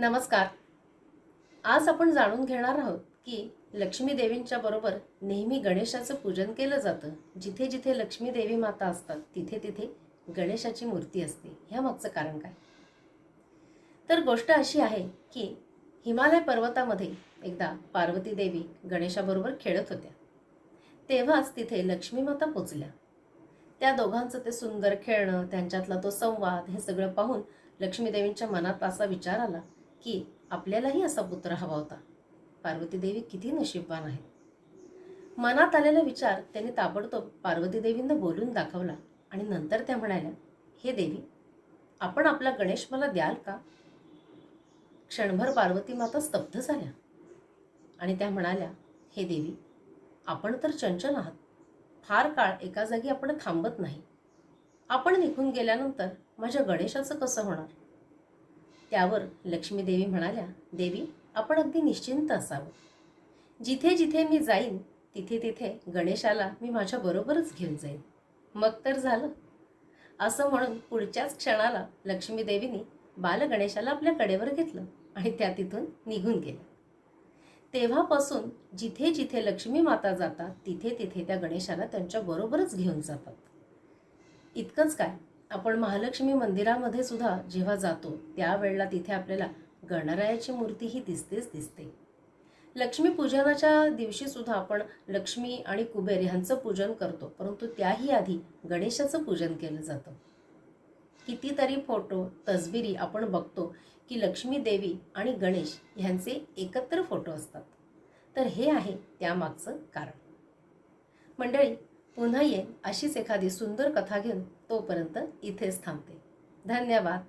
नमस्कार. आज आपण जाणून घेणार आहोत की लक्ष्मी देवींच्या बरोबर नेहमी गणेशाचं पूजन केलं जातं. जिथे जिथे लक्ष्मी देवी माता असतात तिथे तिथे गणेशाची मूर्ती असते. ह्या मागचं कारण काय? तर गोष्ट अशी आहे की हिमालय पर्वतामध्ये एकदा पार्वती देवी गणेशाबरोबर खेळत होत्या. तेव्हाच तिथे लक्ष्मी माता पोचल्या. त्या दोघांचं ते सुंदर खेळणं त्यांच्यातला तो संवाद हे सगळं पाहून लक्ष्मीदेवींच्या मनात असा विचार आला की आपल्यालाही असा पुत्र हवा होता. पार्वती देवी किती नशीबवान आहेत. मनात आलेला विचार त्यांनी ताबडतोब पार्वती देवींना बोलून दाखवला आणि नंतर त्या म्हणाल्या हे देवी आपण आपला गणेश मला द्याल का? क्षणभर पार्वती माता स्तब्ध झाल्या. आणि त्या म्हणाल्या हे देवी आपण तर चंचल आहात. फार काळ एका जागी आपण थांबत नाही. आपण निघून गेल्यानंतर माझ्या गणेशाचं कसं होणार? त्यावर लक्ष्मीदेवी म्हणाल्या देवी आपण अगदी निश्चिंत असावं. जिथे जिथे मी जाईन तिथे तिथे गणेशाला मी माझ्या बरोबरच घेऊन जाईन. मग तर झालं. असं म्हणून पुढच्याच क्षणाला लक्ष्मीदेवीनी बालगणेशाला आपल्या कडेवर घेतलं आणि त्या तिथून निघून गेल्या. तेव्हापासून जिथे जिथे लक्ष्मी माता जातात तिथे तिथे त्या गणेशाला त्यांच्या बरोबरच घेऊन जातात. इतकंच काय आपण महालक्ष्मी मंदिरामध्ये सुद्धा जेव्हा जातो त्यावेळेला तिथे आपल्याला गणरायाची मूर्ती ही दिसतेच दिसते. लक्ष्मी पूजनाच्या दिवशी सुद्धा आपण लक्ष्मी आणि कुबेर ह्यांचं पूजन करतो परंतु त्याही आधी गणेशाचं पूजन केलं जातं. कितीतरी फोटो तसबिरी आपण बघतो की लक्ष्मी देवी आणि गणेश ह्यांचे एकत्र फोटो असतात. तर हे आहे त्यामागचं कारण. मंडळी पुन्हा येईन अशीच एखादी सुंदर कथा घेऊन तोपर्यंत इथेच थांबते. धन्यवाद.